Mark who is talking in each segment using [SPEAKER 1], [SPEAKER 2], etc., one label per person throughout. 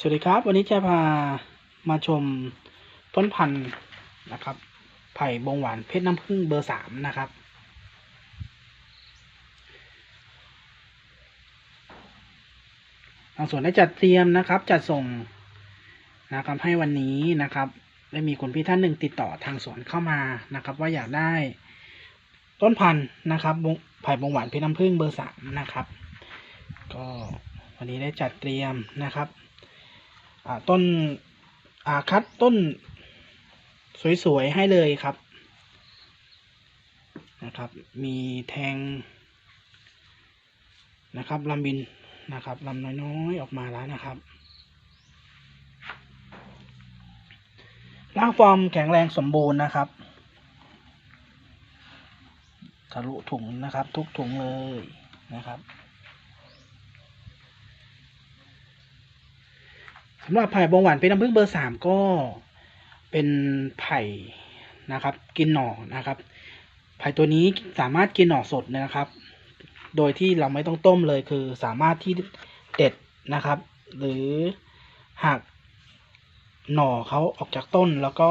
[SPEAKER 1] สวัสดีครับ วันนี้จะพามาชมต้นพันธุ์นะครับ ไผ่บงหวานเพชรน้ำผึ้งเบอร์สามนะครับ ทางสวนได้จัดเตรียมนะครับ จัดส่งนะครับให้วันนี้นะครับ ได้มีคนพี่ท่านหนึ่งติดต่อทางสวนเข้ามานะครับ ว่าอยากได้ต้นพันธุ์นะครับไผ่บงหวานเพชรน้ำผึ้งเบอร์สามนะครับ ก็วันนี้ได้จัดเตรียมนะครับ ต้นอาคัดต้นสวยๆให้เลยครับนะครับ มีแทงนะครับลำบินนะครับลำน้อยๆออกมาแล้วนะครับรางฟอร์มแข็งแรงสมบูรณ์นะครับทะลุถุงนะครับ ทุกถุงเลยนะครับ สำหรับไผ่บงหวานเป็นน้ำผึ้งเบอร์สามก็เป็นไผ่นะครับ กินหน่อนะครับ ไผ่ตัวนี้สามารถกินหน่อสดนะครับ โดยที่เราไม่ต้องต้มเลยคือสามารถที่เด็ดนะครับ หรือหักหน่อเขาออกจากต้นแล้วก็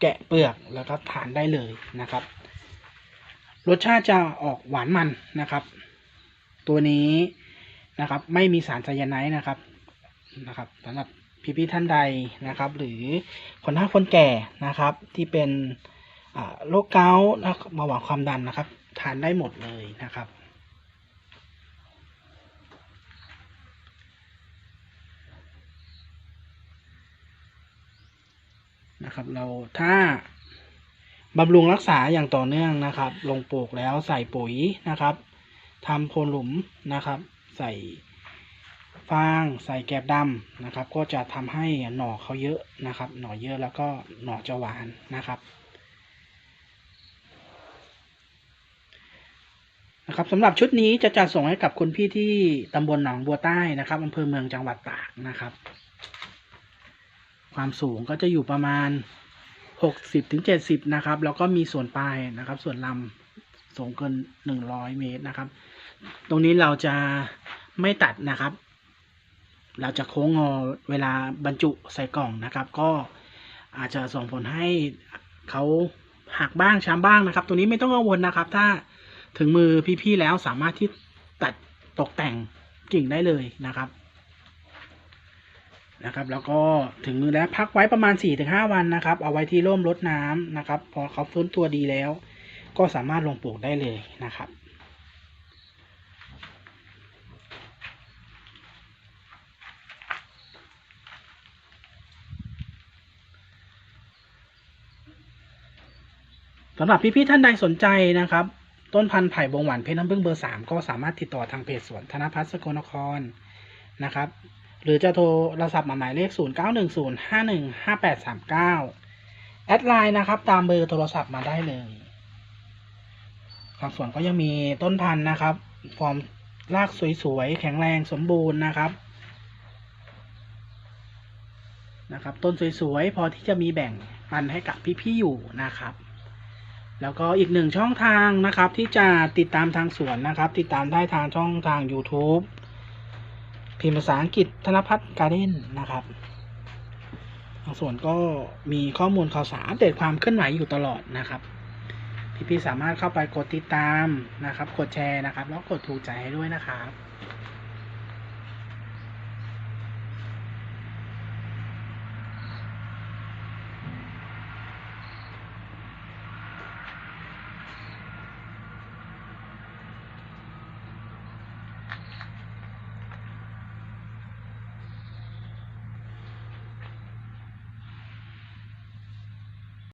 [SPEAKER 1] แกะเปลือกแล้วก็ทานได้เลยนะครับ รสชาติจะออกหวานมันนะครับ ตัวนี้นะครับ ไม่มีสารไซยาไนด์นะครับ นะครับสำหรับพี่ๆท่านใดนะครับ หรือคนท้าคนแก่นะครับ ที่เป็นโรคเกาต์และเบาหวานความดันนะครับ ทานได้หมดเลยนะครับนะครับเราถ้าบำรุงรักษาอย่างต่อเนื่องนะครับ ลงปลูกแล้วใส่ปุ๋ยนะครับทำโพนหลุมนะครับ ใส่ ฟางใส่แกบดำนะครับ ก็จะทำให้หน่อเขาเยอะนะครับ หน่อเยอะแล้วก็หน่อจะหวานนะครับนะครับสำหรับชุดนี้จะจัดส่งให้กับคุณพี่ที่ตำบลหนองบัวใต้นะครับอำเภอเมืองจังหวัดตากนะครับ ความสูงก็จะอยู่ประมาณหกสิบถึงเจ็ดสิบนะครับ แล้วก็มีส่วนปลายนะครับ ส่วนลำสูงเกินหนึ่งร้อยเมตรนะครับ ตรงนี้เราจะไม่ตัดนะครับ เราจะโค้งงอเวลาบรรจุใส่กล่องนะครับ ก็อาจจะส่งผลให้เขาหักบ้างช้ำบ้างนะครับ ตัวนี้ไม่ต้องกังวลนะครับ ถ้าถึงมือพี่ๆแล้วสามารถที่ตัดตกแต่งกิ่งได้เลยนะครับนะครับ แล้วก็ถึงมือแล้วพักไว้ประมาณ 4-5 วันนะครับ เอาไว้ที่ร่มรดน้ำนะครับ พอเขาฟื้นตัวดีแล้ว ก็สามารถลงปลูกได้เลยนะครับำหรับพี่ๆท่านใดสนใจนะครับ ต้นพันธุ์ไผ่บงหวานเพชรน้ำผึ้งเบอร์สามก็สามารถติดต่อทางเพจสวนธนพัฒน์สกลนครนะครับ หรือจะโทรโทรศัพท์มาหมายเลข 0 9 1 0 5 1 5 8 3 9 แอดไลน์นะครับ ตามเบอร์โทรศัพท์มาได้เลยทางสวนก็ยังมีต้นพันธุ์นะครับ ฟอร์มรากสวยๆ แข็งแรงสมบูรณ์นะครับนะครับ ต้นสวยๆ พอที่จะมีแบ่งปันให้กับพี่ๆอยู่นะครับ แล้วก็อีกหนึ่งช่องทางนะครับ ที่จะติดตามทางสวนนะครับ ติดตามได้ทางช่องทาง YouTube พิมพ์ภาษาอังกฤษธนพัฒน์การ์เด้นนะครับทางสวนก็มีข้อมูลข่าวสารอัปเดตความเคลื่อนไหวอยู่ตลอดนะครับ พี่ๆสามารถเข้าไปกดติดตามนะครับ กดแชร์นะครับ แล้วกดถูกใจให้ด้วยนะครับ